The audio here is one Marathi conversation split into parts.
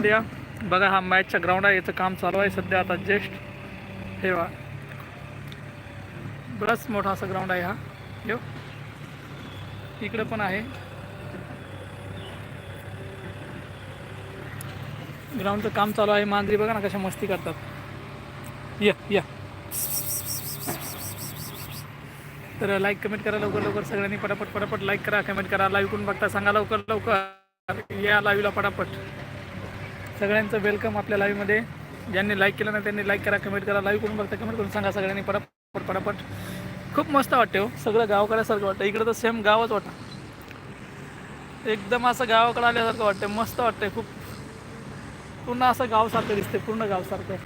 लाईव्हमध्ये या. बघा हा मॅचचा ग्राउंड आहे. याचं काम चालू आहे सध्या आता जस्ट हे वा बराच मोठा असा ग्राउंड आहे हा. यो. इकडं पण आहे. ग्राउंडचं काम चालू आहे. मांजरी बघा ना कशा मस्ती करतात. या या. तर लाईक कमेंट करा लवकर लवकर. सगळ्यांनी पटापट पटापट लाईक करा. कमेंट करा. लाईव्ह करून बघता. सांगा लवकर लवकर. या लाईव्हला पटापट. सगळ्यांचं वेलकम आपल्या लाईव्हमध्ये ज्यांनी लाईक केलं नाही त्यांनी लाईक करा कमेंट करा लाईव्ह करून बघता कमेंट करून सांगा सगळ्यांनी. पटापट पटापट. खूप मस्त वाटते हो. सगळं गावाकड्यासारखं वाटतं इकडं तर सेम गावच वाटतं. एकदम असं गावाकडं आल्यासारखं वाटतं मस्त वाटतंय खूप. पूर्ण असं गावसारखं दिसते पूर्ण गावसारखं.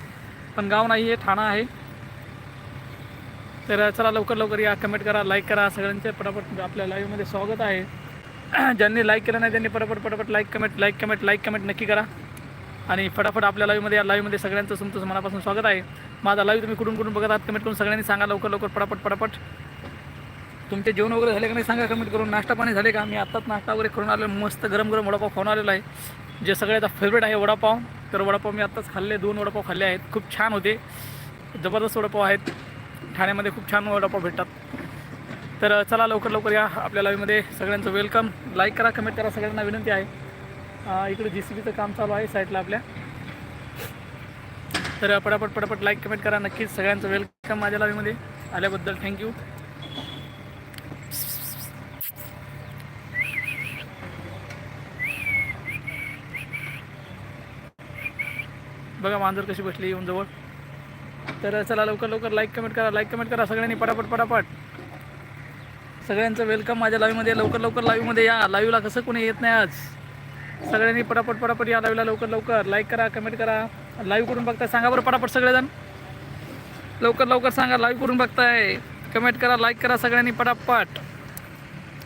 पण गाव नाही आहे ठाणा आहे. तर चला लवकर लवकर या. कमेंट करा लाईक करा. सगळ्यांचे पटापट आपल्या लाईव्हमध्ये स्वागत आहे. ज्यांनी लाईक केलं नाही त्यांनी पटापट पटापट like comment like comment like comment नक्की करा. आणि फटाफट आपल्या लाईव्हमध्ये या लाईव्हमध्ये सगळ्यांचं तुमचं मनापासून स्वागत आहे. माझा लाईव्ह तुम्ही कुठून कुठून बघत आहात? कमेंट करून सगळ्यांनी सांगा लवकर लवकर पटापट पटापट तुमचे जेवण वगैरे झाले का नाही सांगा कमेंट करून. नाश्ता पाणी झाले का? मी आत्ताच नाश्ता वगैरे करून आलो मस्त गरम गरम वडापाव खाऊन आलेला आहे. जे सगळ्याचा फेवरेट आहे वडापाव तर वडापाव मी आत्ताच खाल्ले. दोन वडापाव खाल्ले आहेत. खूप छान होते. जबरदस्त वडापाव आहेत. ठाण्यामध्ये खूप छान वडापाव भेटतात. तर चला लवकर लवकर या. आपल्या लाईव्हमध्ये सगळ्यांचं वेलकम लाईक करा कमेंट करा. सगळ्यांना विनंती आहे. इकडे जी सी बीचं काम चालू आहे साईडला आपल्या. तर पटापट पटापट लाईक कमेंट करा. नक्कीच सगळ्यांचं वेलकम माझ्या लाईव्हमध्ये आल्याबद्दल थँक्यू बघा मांजर कशी बसली येऊन जवळ. तर चला लवकर लवकर लाईक कमेंट करा. लाईक कमेंट करा. सगळ्यांनी पटापट पटापट. सगळ्यांचं वेलकम माझ्या लाईव्हमध्ये लवकर लवकर लाईव्हमध्ये या. लाईव्हला कसं कोणी येत नाही आज? सगळ्यांनी पटापट पटापट या लाईव्हला लवकर लवकर लाईक करा कमेंट करा. लाईव्ह करून बघताय सांगा बरं पटापट सगळेजण. लवकर लवकर सांगा लाईव्ह करून बघताय. कमेंट करा लाईक करा सगळ्यांनी पटापट.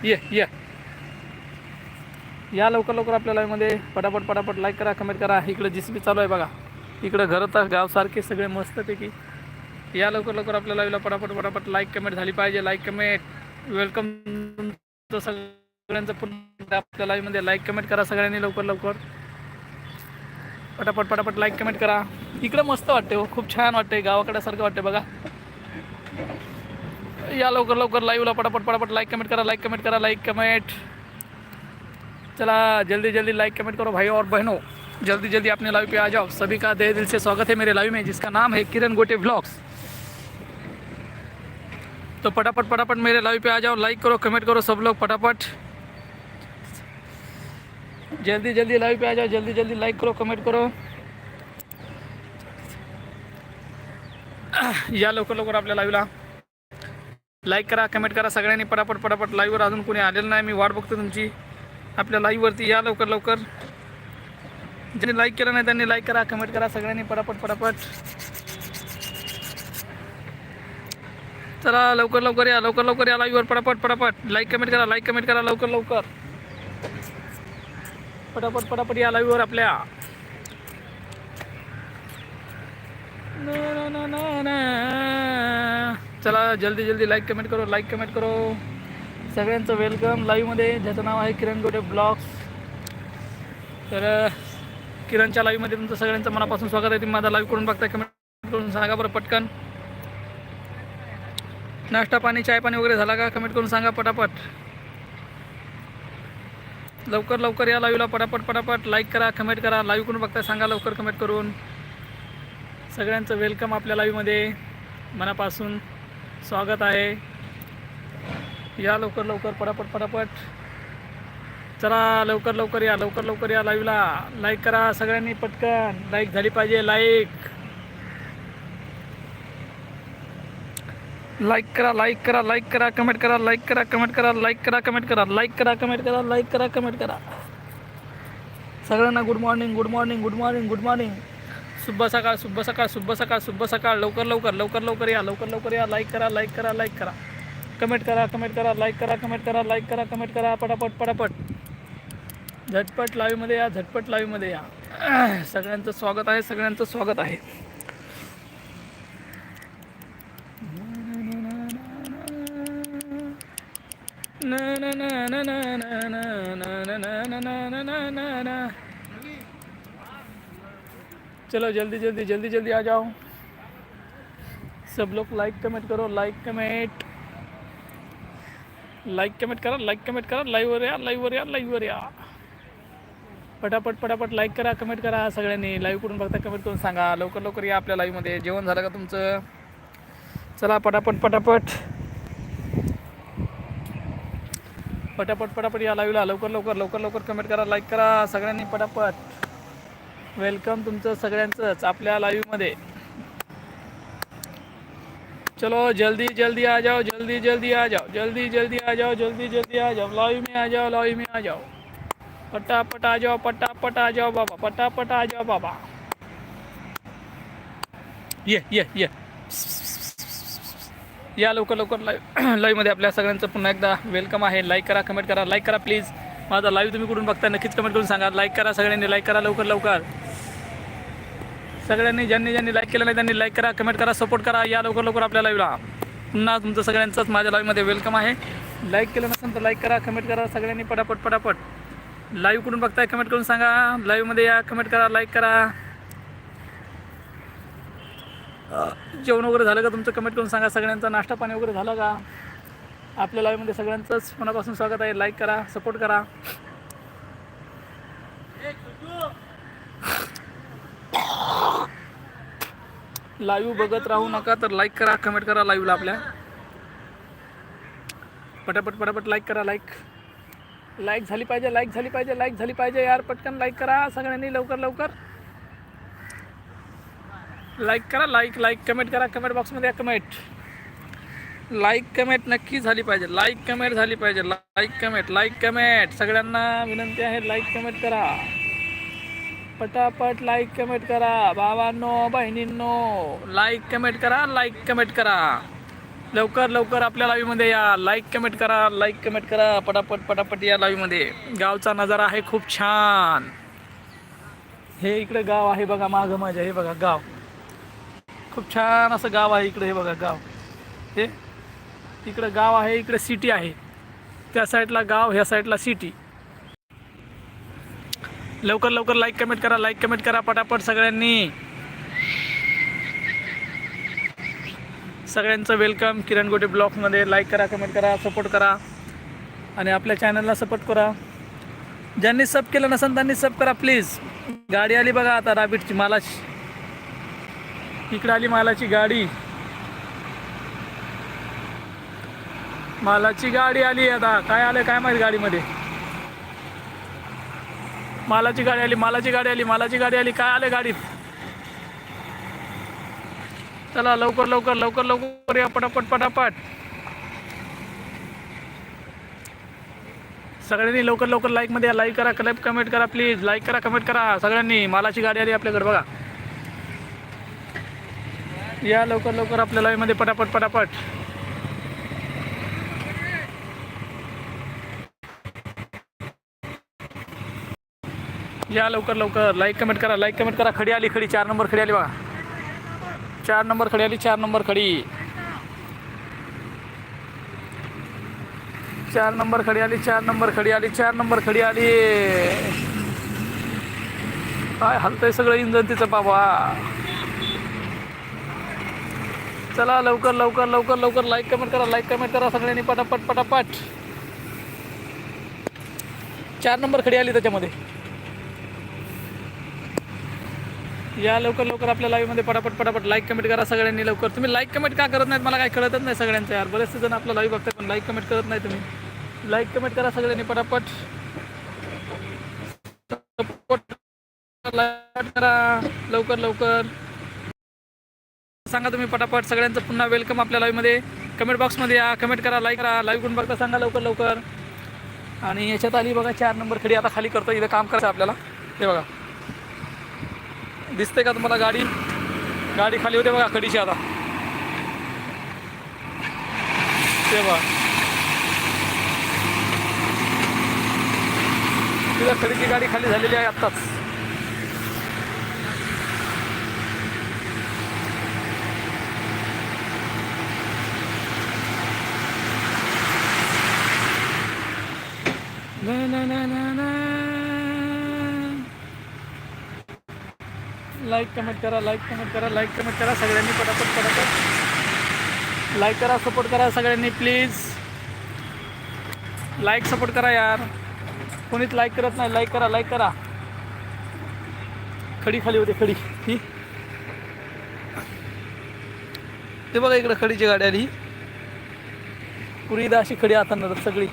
ये ये. या लवकर लवकर आपल्या लाईव्हमध्ये पटापट पटापट लाईक करा कमेंट करा. इकडं जी सी बी चालू आहे बघा. इकडं घरं तर गावसारखे सगळे मस्तपैकी. या लवकर लवकर आपल्या लाईव्हला पटापट पटापट लाईक कमेंट झाली पाहिजे. लाईक कमेंट वेलकम सगळं. सगळ्यांचं पुन्हा कमेंट करा सगळ्यांनी लवकर लवकर. पटापट पटापट लाईक कमेंट करा. इकडं मस्त वाटते हो, खूप छान वाटते गावाकड्यासारखं वाटते बघा. या लवकर लवकर लाईव्हला पटापट पटापट लाईक कमेंट करा लाईक कमेंट करा लाईक कमेंट चला, जल्दी जल्दी लाइक कमेंट करो भाई और बहनों. जल्दी जल्दी अपने लाइव पे आ जाओ. सभी का दे दिल से स्वागत है मेरे लाइव में, जिसका नाम है किरण गोटे व्लॉग्स तो पटापट पटापट मेरे लाइव पे आ जाओ. लाइक करो कमेंट करो, सब लोग फटाफट जल्दी जल्दी लाइव पे आ जाओ जल्दी जल्दी लाइक करो कमेंट करो। या लवकर लवकर आपल्या लाईव्हला लाईक करा कमेंट करा सगळ्यांनी पटापट पटापट लाईव्हवर अजून कोणी आलेलं नाही मी वाट बघतो तुमची. आपल्या लाईव्हवरती या लवकर लवकर. ज्यांनी लाईक केलं नाही त्यांनी लाईक करा कमेंट करा सगळ्यांनी पटापट पटापट. चला लवकर लवकर या लवकर लवकर या लाईव्हवर पटापट पटापट. लाईक कमेंट करा लाईक कमेंट करा लवकर लवकर. पटापट पटापट या लाईव्हवर आपल्या. ना, ना, ना, चला जल्दी जल्दी लाईक कमेंट करो लाईक कमेंट करो. सगळ्यांचं वेलकम लाईव्हमध्ये ज्याचं नाव आहे किरण गोटे ब्लॉग्स. तर किरणच्या लाईव्हमध्ये तुमचं सगळ्यांचं मनापासून स्वागत आहे. तुम्ही माझा लाईव्ह करून बघताय कमेंट करून सांगा बरं पटकन. नाश्ता पाणी चाय पाणी वगैरे झाला का? कमेंट करून सांगा पटापट. लवकर लवकर या लाईव्हला पटापट पटापट लाईक करा कमेंट करा लाईव्ह करून बघता सांगा लवकर कमेंट करून. सगळ्यांचं वेलकम आपल्या लाईव्हमध्ये मनापासून स्वागत आहे. या लवकर लवकर पटापट पटापट. चला लवकर लवकर या लवकर लवकर या लाईव्हला लाईक करा सगळ्यांनी पटकन. लाईक झाली पाहिजे लाईक लाईक करा लाईक करा लाईक करा कमेंट करा लाईक करा कमेंट करा लाईक करा कमेंट करा लाईक करा कमेंट करा लाईक करा कमेंट करा सगळ्यांना good morning good morning good morning good morning शुभ सकाळ शुभ सकाळ शुभ सकाळ शुभ सकाळ लवकर लवकर लवकर लवकर या लवकर लवकर या लाईक करा लाईक करा लाईक करा कमेंट करा कमेंट करा लाईक करा कमेंट करा लाईक करा कमेंट करा पटापट पटापट झटपट लाईव्हमध्ये या झटपट लाईव्हमध्ये या सगळ्यांचं स्वागत आहे सगळ्यांचं स्वागत आहे चलो जल्दी जल्दी जल्दी जल्दी आ जाओ। सब लोग लाइक कमेंट करो लाइक कमेंट लाइक कमेंट करा लाईक कमेंट करा लाईव्हवर या लाईव्हवर या लाईव्हवर या पटापट पटापट लाईक करा कमेंट करा सगळ्यांनी। लाईव्ह करून बघता कमेंट करून सांगा. लवकर लवकर या आपल्या लाईव्हमध्ये जेवण झालं का तुमचं? चला पटापट पटापट. पटापट पटापट या लाईव्हला लवकर लवकर लवकर लवकर कमेंट करा लाईक करा. सगळ्यांनी पटापट. वेलकम तुमचं सगळ्यांचंच आपल्या लाईव्हमध्ये चलो जल्दी जल्दी आ जाओ जल्दी जल्दी आ जाओ जल्दी जल्दी आ जाओ जल्दी जल्दी आ जाओ. लाइव में आ जाओ लाइव में आ जाओ. पटापट आ जाओ पटापट आ जाओ बाबा पटापट आ जाओ बाबा. ये ये ये. या लवकर लवकर लाईव्ह लाईव्हमध्ये आपल्या सगळ्यांचं पुन्हा एकदा वेलकम आहे. लाईक करा कमेंट करा लाईक करा प्लीज माझा लाईव्ह तुम्ही कुठून बघता नक्कीच कमेंट करून सांगा. लाईक करा सगळ्यांनी लाईक करा लवकर लवकर. सगळ्यांनी ज्यांनी ज्यांनी लाईक केलं नाही त्यांनी लाईक करा कमेंट करा सपोर्ट करा या लवकर लवकर आपल्या लाईव्हला पुन्हा तुमचं सगळ्यांचंच माझ्या लाईव्हमध्ये वेलकम आहे. लाईक केलं नसेल तर लाईक करा कमेंट करा सगळ्यांनी पटापट पटापट. लाईव्ह कुठून बघताय कमेंट करून सांगा. लाईव्हमध्ये या कमेंट करा लाईक करा. जेवण वगैरे झालं का? तुमचं कमेंट करून सांगा. सगळ्यांचा नाश्ता पाणी वगैरे झालं का? आपल्या लाईव्हमध्ये सगळ्यांचंच मनापासून स्वागत आहे. लाईक करा सपोर्ट करा. लाईव्ह बघत राहू नका तर लाईक करा कमेंट करा लाईव्हला आपल्या. पटापट पटापट लाईक करा लाईक लाईक झाली पाहिजे लाईक झाली पाहिजे लाईक झाली पाहिजे यार. पटकन लाईक करा. सगळ्यांनी लवकर लवकर. लाईक करा लाईक लाईक कमेंट करा कमेंट बॉक्समध्ये कमेंट लाईक कमेंट नक्की झाली पाहिजे. लाईक कमेंट झाली पाहिजे. लाईक कमेंट लाईक कमेंट सगळ्यांना विनंती आहे लाईक कमेंट करा. पटापट लाईक कमेंट करा. भावांनो बहिणींनो लाईक कमेंट करा लाईक कमेंट करा. लवकर लवकर आपल्या लाईव्हमध्ये या. लाईक कमेंट करा लाईक कमेंट करा. पटापट पटापट या लाईव्हमध्ये गावचा नजारा आहे खूप छान. हे इकडं गाव आहे बघा मागं माझ्या. हे बघा गाव. खूप छान असं गाव आहे इकडे हे बघा गाव. हे इकडं गाव आहे इकडे सिटी आहे. त्या साईडला गाव ह्या साईडला सिटी लवकर लवकर लाईक कमेंट करा लाईक कमेंट करा पटापट सगळ्यांनी. सगळ्यांचं वेलकम किरण गोटे ब्लॉगमध्ये लाईक करा कमेंट करा सपोर्ट करा. आणि आपल्या चॅनलला सपोर्ट करा. ज्यांनी सब केलं नसेल त्यांनी सब करा प्लीज गाडी आली बघा आता रॅबिटची मालाची. इकडं आली मालाची गाडी. मालाची गाडी आली आता. काय आलं काय माहिती गाडीमध्ये? मालाची गाडी आली मालाची गाडी आली मालाची गाडी आली. काय आलं गाडीत? चला लवकर लवकर लवकर लवकर या पटापट पटापट. सगळ्यांनी लवकर लवकर लाईकमध्ये या. लाईक करा क्लब कमेंट करा प्लीज लाईक करा कमेंट करा. सगळ्यांनी मालाची गाडी आली आपल्याकडे बघा. या लवकर लवकर आपल्या लाईव्हमध्ये पटापट पटापट. या लवकर लवकर. लाईक कमेंट करा लाईक कमेंट करा. खडी आली खडी. चार नंबर खडी आली बघा. चार नंबर खडी आली चार नंबर खडी. चार नंबर खडी आली चार नंबर खडी आली चार नंबर खडी आली. काय हलतंय सगळं इंजन तिचं बाबा. चला लवकर लवकर लवकर लवकर लाईक कमेंट करा लाईक कमेंट करा सगळ्यांनी पटापट पटापट. चार नंबर खडी आली त्याच्यामध्ये. या लवकर लवकर आपल्या लाईव्हमध्ये पटापट पटापट लाईक कमेंट करा सगळ्यांनी लवकर. तुम्ही लाईक कमेंट का करत नाहीत? मला काही कळतच नाही सगळ्यांचं यार. बरेचसे जण आपला लाईव्ह बघतात पण लाईक कमेंट करत नाही तुम्ही. लाईक कमेंट करा सगळ्यांनी पटापट. सपोर्ट लाईक करा. लवकर लवकर. सांगा तुम्ही पटापट. सगळ्यांचं पुन्हा वेलकम आपल्या लाईव्हमध्ये कमेंट बॉक्समध्ये या. कमेंट करा लाईक करा. लाईव्ह करून बघता सांगा लवकर लवकर. आणि याच्यात आली बघा चार नंबर खडी. आता खाली करतो इथं काम करायचं आपल्याला. हे बघा. दिसते का तुम्हाला गाडी? गाडी खाली होते बघा खडीची आता. ते बघा. तिथं खडीची गाडी खाली झालेली आहे आत्ताच ना ना ना ना ना लाईक कमेंट करा लाईक कमेंट करा लाईक कमेंट करा. सगळ्यांनी पटापट पटापट. लाईक करा सपोर्ट करा सगळ्यांनी प्लीज लाईक सपोर्ट करा यार. कोणीच लाईक करत नाही. लाईक करा लाईक करा. खडी खाली होते खडी. ही. ते बघा इकडं खडीची गाडी आली. पुरी अशी खडी आता सगळी.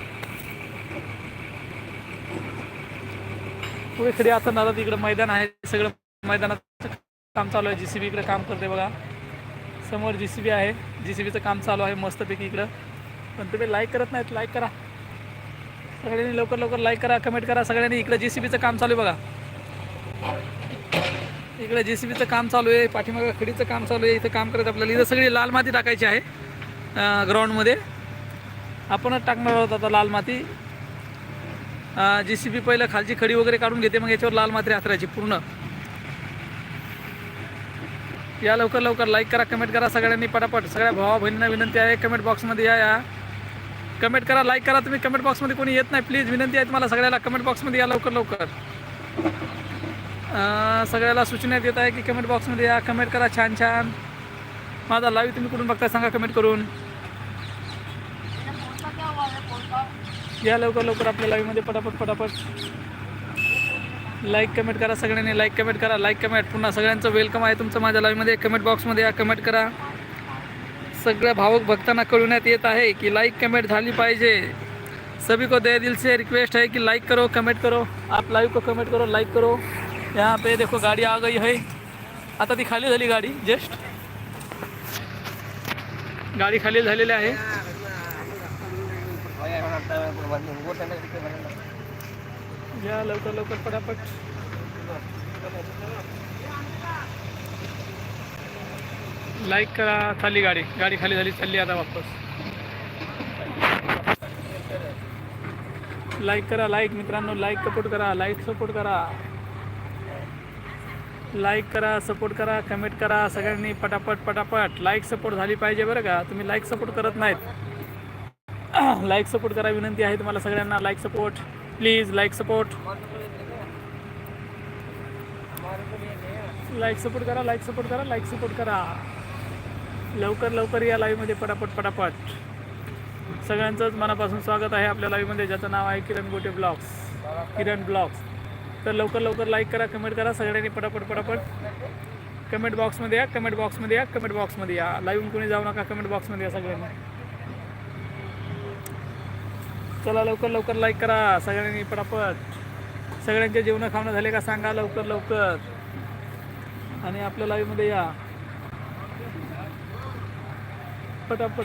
पुढे आता नादात इकडं मैदान आहे. सगळं मैदानाचं काम चालू आहे. जी सी बी इकडे काम करते बघा. समोर जी सी बी आहे. जी सी बीचं काम चालू आहे मस्तपैकी इकडं. पण तुम्ही लाईक करत नाहीत लाईक करा. सगळ्यांनी लवकर लवकर लाईक करा कमेंट करा. सगळ्यांनी इकडं जी सी बीचं काम चालू आहे बघा. इकडे जे सी बीचं काम चालू आहे. पाठीमागं खडीचं काम चालू आहे. इथं काम करत आपल्याला इथं सगळी लाल माती टाकायची आहे ग्राउंडमध्ये आपणच टाकणार आहोत आता लाल माती. जी सी बी पहिलं खालची खडी वगैरे काढून घेते मग याच्यावर लाल मात्री हातरायची पूर्ण. या लवकर लवकर लाईक करा कमेंट करा सगळ्यांनी पटापट. सगळ्या भावा बहिणींना विनंती आहे कमेंट बॉक्समध्ये या या. कमेंट करा लाईक करा तुम्ही कमेंट बॉक्समध्ये कोणी येत नाही प्लीज विनंती आहे तुम्हाला सगळ्याला कमेंट बॉक्समध्ये या लवकर लवकर. सगळ्याला सूचना देत आहे की कमेंट बॉक्समध्ये या कमेंट करा छान छान. माझा लाईव्ह तुम्ही कुठून बघताय सांगा कमेंट करून. या लवकर लवकर आपल्या लाईव्हमध्ये पटापट पटापट. लाईक कमेंट करा सगळ्यांनी. लाईक कमेंट करा. लाईक कमेंट पुन्हा सगळ्यांचं वेलकम आहे तुमचं माझ्या लाईव्हमध्ये कमेंट बॉक्समध्ये या कमेंट करा. सगळ्या भावक भक्तांना कळवण्यात येत आहे की लाईक कमेंट झाली पाहिजे. सभी को दे दिल से रिक्वेस्ट है कि लाइक करो कमेंट करो. आप लाइव को कमेंट करो लाइक करो. यहाँ पे देखो गाड़ी आ गई है. आता ती खाली झाली गाडी जस्ट गाडी खाली झालेली आहे. या लवकर लवकर पटापट. लाईक करा चालली गाडी. गाडी खाली झाली चालली आता वापस. लाईक करा लाईक मित्रांनो लाईक सपोर्ट करा लाईक सपोर्ट करा. लाईक करा सपोर्ट करा कमेंट करा सगळ्यांनी पटापट पटापट. लाईक सपोर्ट झाली पाहिजे बरं का? तुम्ही लाईक सपोर्ट करत नाहीत. लाईक सपोर्ट करा विनंती आहे तुम्हाला सगळ्यांना. Like support please like support like support करा लाईक सपोर्ट करा लाईक सपोर्ट करा. लवकर लवकर या लाईव्हमध्ये पटापट पटापट. सगळ्यांचंच मनापासून स्वागत आहे आपल्या लाईव्हमध्ये ज्याचं नाव आहे किरण गोटे ब्लॉग्स. किरण ब्लॉग्स. तर लवकर लवकर लाईक करा कमेंट करा. सगळ्यांनी पटापट पटापट. कमेंट बॉक्समध्ये या कमेंट बॉक्समध्ये या कमेंट बॉक्समध्ये या. लाईव्ह कोणी जाऊ नका कमेंट बॉक्समध्ये या सगळ्यांनी. चला लवकर लवकर लाईक करा. सगळ्यांनी पटापट. सगळ्यांचे जेवणं खावणं झाले का सांगा लवकर लवकर. आणि आपल्या लाईव्हमध्ये या. पटापट.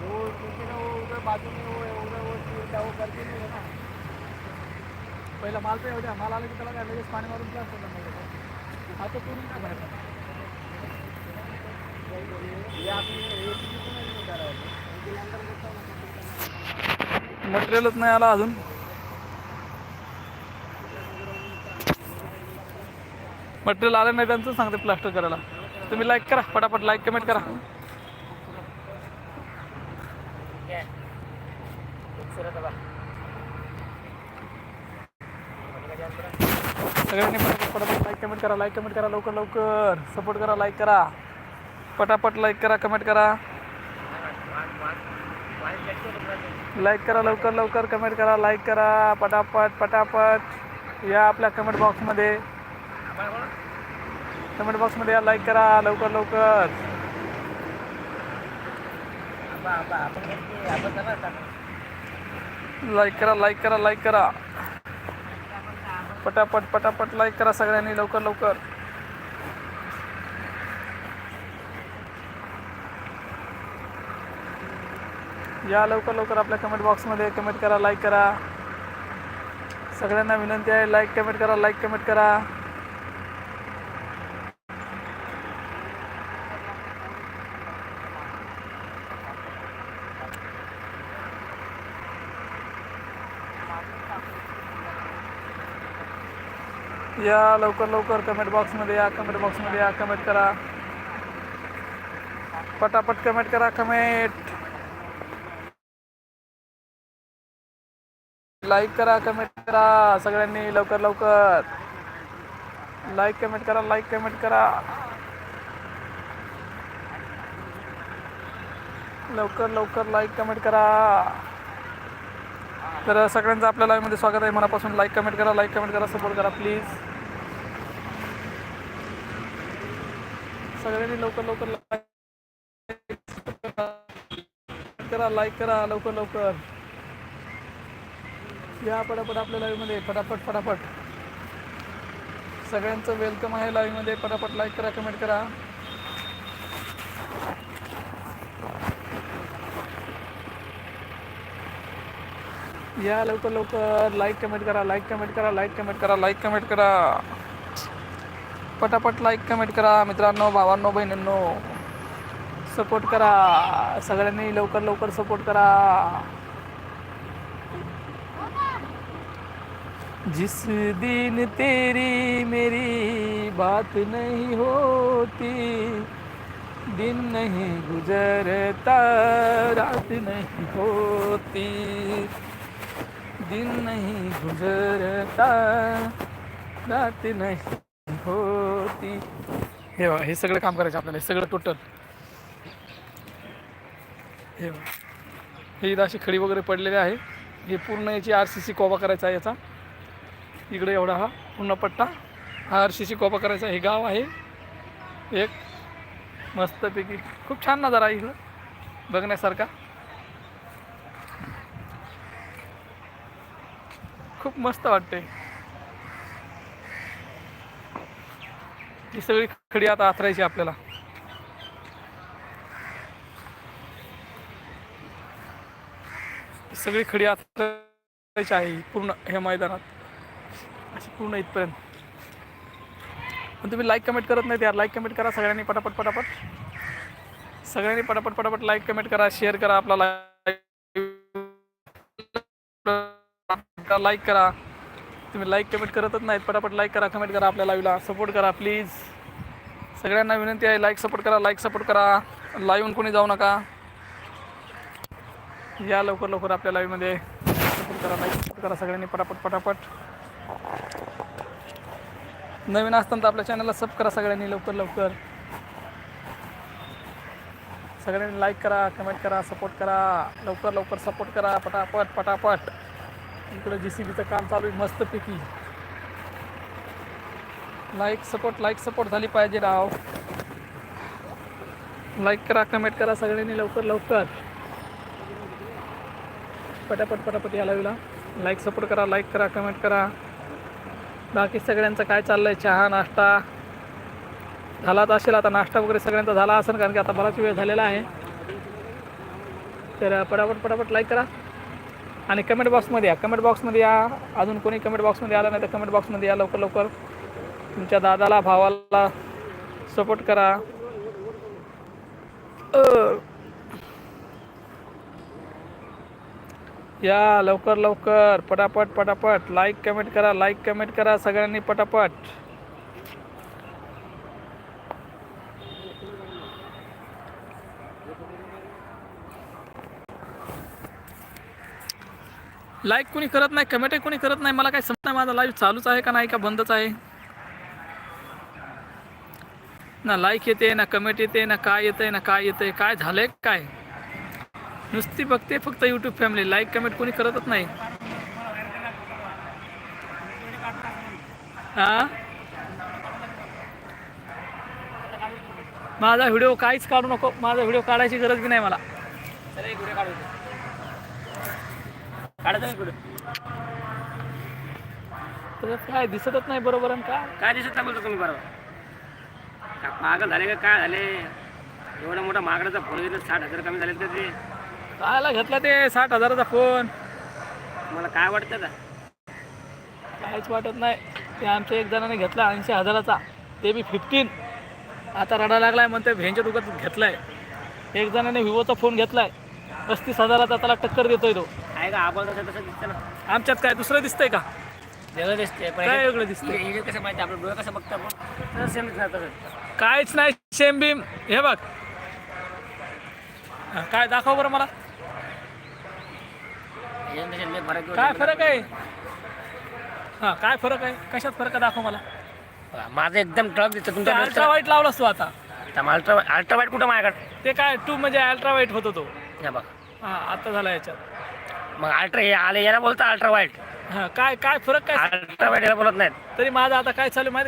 हो, वो क्योंकि ना वो उधर बाजू में वो उधर वो चीज वो करके नहीं है ना पहिला माल पे होत्या माल आला की त्याला काय लगेच पाणी मारून प्लास होतं आता करून काय बाहेर मटेरियलच नाही आला अजून. मटेरियल आलं नाही त्यांचं सांगते प्लास्टर करायला. तुम्ही लाईक करा पटापट लाईक कमेंट करा. सगळ्यांनी पटापट लाईक कमेंट करा लाईक कमेंट करा लवकर लवकर. सपोर्ट करा लाईक करा. पटापट लाईक करा कमेंट करा. लाईक करा लवकर लवकर. कमेंट करा लाईक करा. पटापट पटापट. या आपल्या कमेंट बॉक्समध्ये कमेंट बॉक्समध्ये या लाईक करा. लवकर लवकर. लाईक करा लाईक करा लाईक करा. पटापट पटापट लाईक करा सगळ्यांनी लवकर लवकर. या लवकर लवकर आपल्या कमेंट बॉक्समध्ये कमेंट करा लाईक करा. सगळ्यांना विनंती आहे लाईक कमेंट करा लाईक कमेंट करा. या लवकर लवकर कमेंट बॉक्समध्ये या कमेंट बॉक्समध्ये या कमेंट करा. पटापट कमेंट करा कमेंट लाईक करा कमेंट करा सगळ्यांनी लवकर लवकर. लाईक कमेंट करा लाईक कमेंट करा. लवकर लवकर लाईक कमेंट करा. तर सगळ्यांचं आपल्या लाईव्हमध्ये स्वागत आहे. मनापासून लाईक कमेंट करा लाईक कमेंट करा सपोर्ट करा प्लीज सगळ्यांनी लवकर लवकर करा लाईक करा लवकर लवकर. या पटापट आपल्या लाईव्हमध्ये फटाफट फटाफट सगळ्यांचं वेलकम आहे लाईव्हमध्ये पटापट लाईक करा कमेंट करा. या लवकर लवकर लाईक कमेंट करा लाईक कमेंट करा लाईक कमेंट करा लाईक कमेंट करा. पटापट लाईक कमेंट करा, मित्रांनो, भावांनो, बहिणींनो. सपोर्ट करा. सगळ्यांनी लवकर लवकर सपोर्ट करा. जिस दिन तेरी मेरी बात नहीं होती, दिन नहीं गुजरता, रात नहीं होती, दिन नहीं गुजरता, रात नहीं होती. हे हे सगळं काम करायचं आपल्याला हे सगळं टोटल हे हे इथं अशी खडी वगैरे पडलेली आहे. हे पूर्ण याची आर सी सी कोबा करायचा आहे याचा. इकडे एवढा हा पूर्ण पट्टा. हा आर सी सी कोबा करायचा हे गाव आहे. एक मस्तपैकी खूप छान नजारा आहे इकडं. बघण्यासारखा. खूप मस्त वाटते ही सगळी खडी आता आथरायची आपल्याला. सगळी खडी आथरायची आहे पूर्ण ह्या मैदानात. अशी पूर्ण इथपर्यंत. पण तुम्ही लाईक कमेंट करत नाही यार. लाईक कमेंट करा सगळ्यांनी पटापट पटापट. सगळ्यांनी पटापट पटापट लाईक कमेंट करा शेअर करा आपला लाईक लाईक करा. तुम्ही लाईक कमेंट करतच नाहीत. पटापट लाईक करा कमेंट करा आपल्या लाईव्हला सपोर्ट करा प्लीज सगळ्यांना विनंती आहे लाईक सपोर्ट करा लाईक सपोर्ट करा. लाईव्हून कोणी जाऊ नका. या लवकर लवकर आपल्या लाईव्हमध्ये सपोर्ट करा लाईक सपोर्ट करा सगळ्यांनी पटापट पटापट. नवीन असताना तर आपल्या चॅनलला सब करा सगळ्यांनी लवकर लवकर. सगळ्यांनी लाईक करा कमेंट करा सपोर्ट करा. लवकर लवकर सपोर्ट करा. पटापट पटापट. इकडं जी सी बीचं काम चालू आहे मस्तपैकी. लाईक सपोर्ट लाईक सपोर्ट झाली पाहिजे राव. लाईक करा कमेंट करा सगळ्यांनी लवकर लवकर. पटापट पटापट या लाईव्हला लाईक सपोर्ट करा लाईक करा कमेंट करा. बाकी सगळ्यांचं काय चाललंय? चहा नाश्ता? झालाच असेल आता नाश्ता वगैरे सगळ्यांचा झाला असेल कारण की आता बराच वेळ झालेला आहे. तर पटापट पटापट लाईक करा. आणि कमेंट बॉक्समध्ये या. कमेंट बॉक्समध्ये या. अजून कोणी कमेंट बॉक्समध्ये आलं नाही तर कमेंट बॉक्समध्ये या लवकर लवकर. तुमच्या दादाला भावाला सपोर्ट करा. या लवकर लवकर. पटापट पटापट. लाईक कमेंट करा. लाईक कमेंट करा. सगळ्यांनी पटापट. लाईक कोणी करत नाही कमेंटही कोणी करत नाही. मला काही समजत नाही माझा लाईव्ह चालूच आहे का नाही का बंदच आहे. ना लाईक येते ना कमेंट येते ना काय येते ना काय येते काय झालंय काय? नुसती बघते फक्त यूट्यूब फॅमिली लाईक कमेंट कोणी करतच नाही. हा माझा व्हिडिओ काहीच काढू नको. माझा व्हिडिओ काढायची गरज बी नाही मला. काय दिसतच नाही बरोबर काय? दिसत नाही बोलतो तुम्ही बरोबर. का पागल झाले का काय झाले? एवढा मोठा महागड्याचा फोन घेतला साठ हजार कमी झाले तर ते? कायला घेतला ते साठ हजाराचा फोन? मला काय वाटतं का काहीच वाटत नाही. ते आमच्या एक जणाने घेतला ऐंशी हजाराचा. ते बी फिफ्टीन आता रडा लागलाय म्हणते भेंच्या दुकात घेतलाय. एक जणाने विवोचा फोन घेतलाय. पस्तीस हजाराचा त्याला टक्कर देतोय तो. आहे का? आपण तसं तसं दिसतं ना. आमच्यात काय दुसरं दिसतंय का? वेगळं दिसते पण काय वेगळं दिसतंय? हे हे कसं माहिती आपलं डोळं कसं बघतं आपण? तसं सेम दिसणार तसं. काहीच नाही शेम बीम हे बघ. हा, काय दाखव बरं मला. हे आणि त्याच्यात लय फरक आहे. काय फरक आहे? हा काय फरक आहे? कशात फरक आहे? दाखव मला. माझं एकदम टॉप दिसतं. तुमच्या अल्ट्रा वाईट लावलास तू आता. अल्ट्रा अल्ट्रा वाईट कुठं माझ्याकडे? ते काय टू म्हणजे अल्ट्रा वाईट होतो तो. हे बघ. हा आता झाला याच्यात. मग अल्ट्रा हे आले याला बोलतं अल्ट्रा वाईट हा काय काय फरक काय? अल्ट्रा वाईट याला बोलत नाहीत. तरी माझं आता काय चालू आहे माहिती?